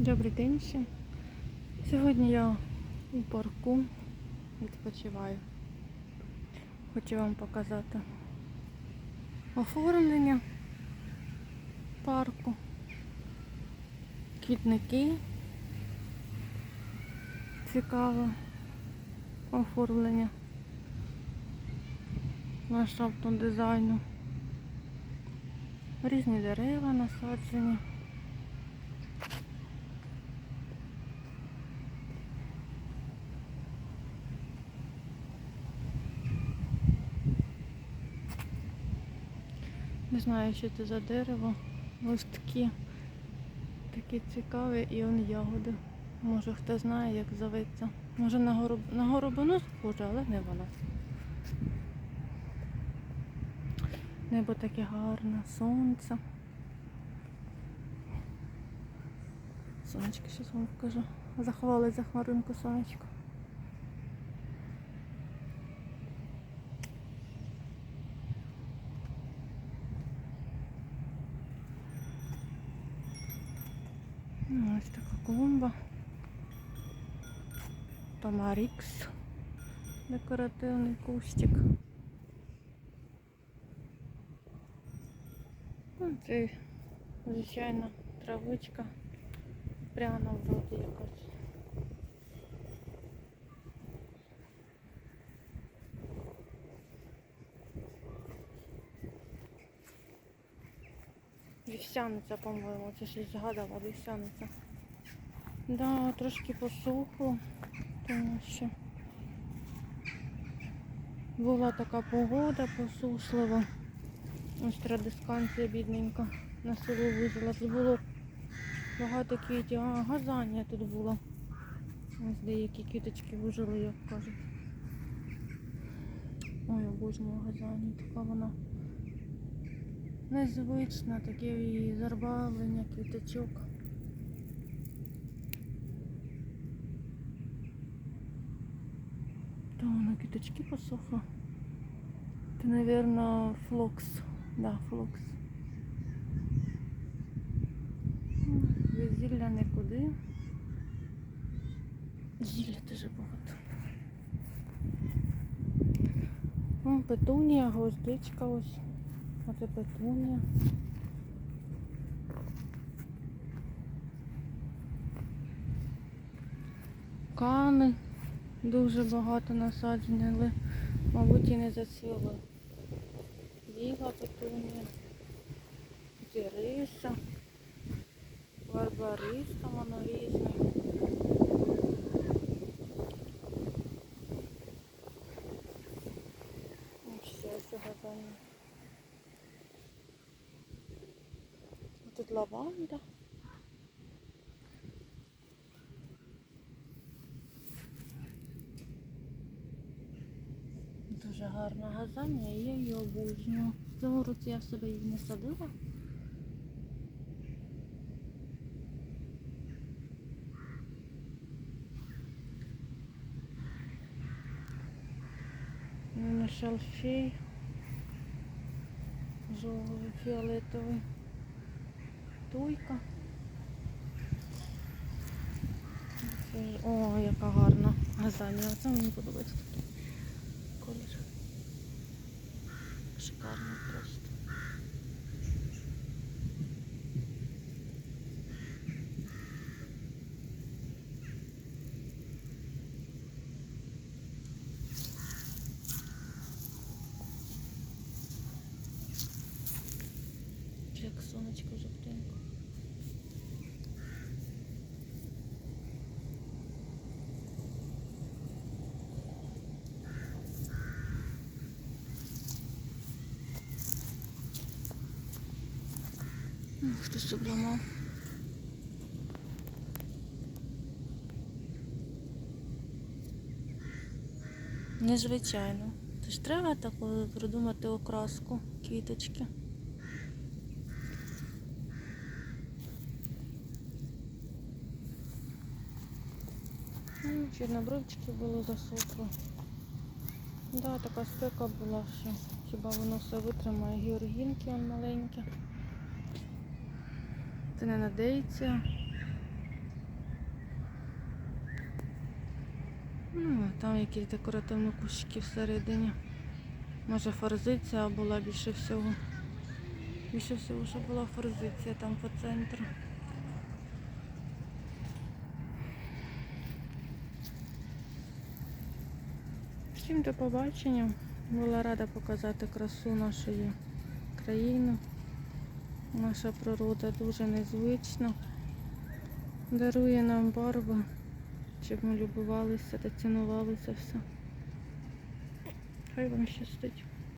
Добрий день ще. Сьогодні я у парку відпочиваю. Хочу вам показати оформлення парку, квітники. Цікаве оформлення ландшафтного дизайну. Різні дерева насаджені. Не знаю, що це за дерево. Листки такі цікаві і он ягоди. Може хто знає, як зоветься. Може на, гороб... на горобину схоже, але не вона. Небо таке гарне, сонце. Сонечко, щас вам покажу. Заховали за хмаринку сонечко. Ось така клумба. Тамарікс. Декоративний кустик. Ну, Це звичайна травичка. Пряна вроді якась. Вівсяниця, по-моєму, це щось згадала, вівсяниця. Да, трошки посухло, тому що була така погода посушлива. Ось традисканція бідненька на село вижила. Тут було багато квітів. А, газанія тут було. Ось деякі квіточки вижили, як кажуть. Ой, обожнюю газанію, така вона незвична, таке її зарбавлення, квіточок. Та воно квіточки посохло. Це, наверное, флокс. Да, флокс. Зілля нікуди. Зілля дуже багато. Петунія, гвоздичка ось. Оце петунія. Кани дуже багато насаджені, але, мабуть, і не зацвіли. Біла петунія, Іриса, Барбариска, воно різне. І ще цього там. Тут лаванда. Дуже гарна газання, я її обожнюю. Цього року я в себе її не садила. На шалфей. Жовтий, фіолетовий. Це- О, яка гарна газання. Це мені подобається такий колір. Шикарно просто. Як сонечко жовтенько. Ну, Хтось обламав. Незвичайно. Це ж треба таку придумати окраску квіточки. Ну, Чорнобривчики були засохли. Да, така спека була, що хіба воно все витримає. Георгінки он маленькі. Ти не надається. Ну, Там якісь декоративні кущики всередині. Може форзиція була більше всього. Більше всього, що була форзиція там по центру. Всім до побачення. Була рада показати красу нашої країни. Наша природа дуже незвична. Дарує нам барви, щоб ми любувалися та цінувалися все. Хай вам щастить.